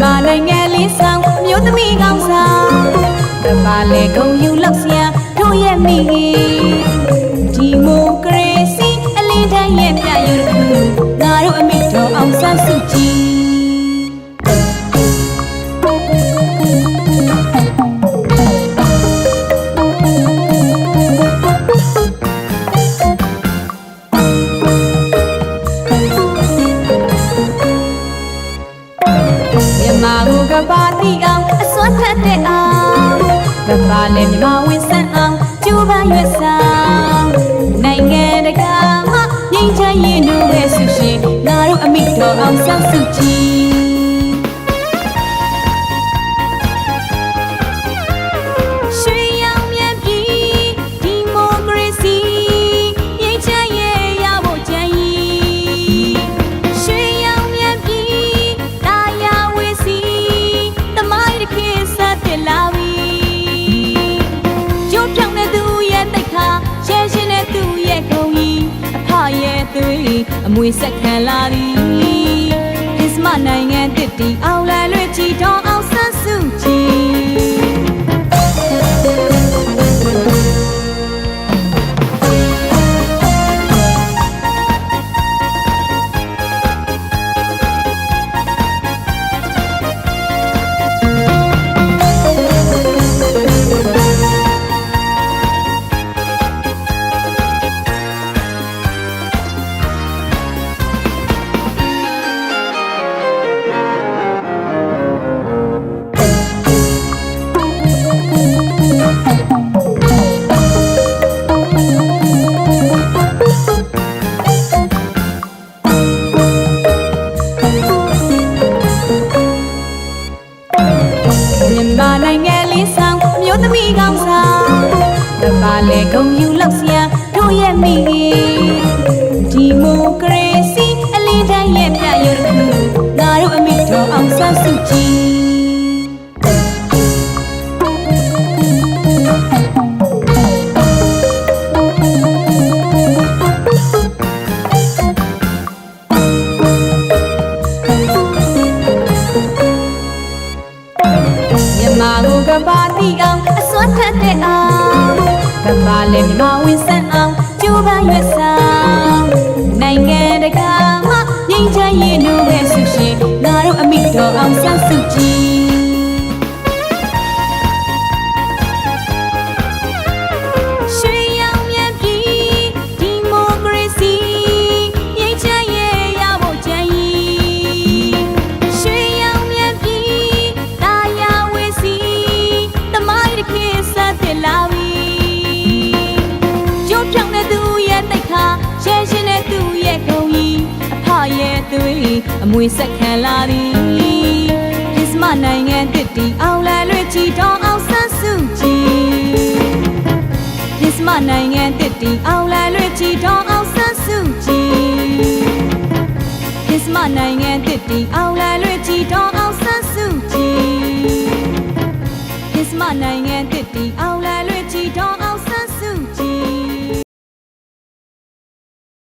မြန်မာနိုင်ငံလေးဆောင်မြို့သမီးကောင်းဆောင်တပါလေဂုံယူလောက်စရာတို့ရဲ့မိဒီ မြန်မာကိုကပါတိအောင်အစွမ်းထက်တဲ့အောင်ကပါလေမြန်မာဝင်ဆန်းအောင်ကျူပန်းရွက်ဆောင်နိုင်ငံတကာမှငြိမ်းချမ်းရေးနိုးပဲဆုရှင်ငါတို့အမိတော်အောင်ဆန်းစုကြည် အမွေဆက်ခံလာသည်ခရစ်စမတ်နိုင်ငံတစ်တီအောင် မြို့သမီးကောင်းဆောင်တပါလေဂုံယူလောက်စရာတို့ရဲ့မိဒီမိုကရေစီအလင်းတန်းရဲ့ပြရုံတစ်ခုငါတို့အမိတော်အောင်ဆန်းစုကြည်မြန်မာကိုကပါတိအောင်အ စွမ်းထက်တဲ့အောင်ကပါလေမြန်မာဝင်ဆန်းအောင်ကျိုးပန်းရွက်ဆောင်နိုင်ငံတကာမှငြိမ်းချမ်းရေး ရဲ့သွေးအမွေဆက်ခံလာသည်ခရစ်စမတ်နိုင်ငံတစ်တီအောင်လလွေချီတော်အောင်ဆန်းစုကြည်ခရစ်စမတ်နိုင်ငံတစ်တီအောင်လန်လွေချီတော်အောင်ဆန်းစုကြည်ခရစ်စမတ်နိုင်ငံတစ်တီအောင်လန်လွေချီတော်အောင်ဆန်းစုကြည်ခရစ်စမတ်နိုင်ငံတစ်တီအောင်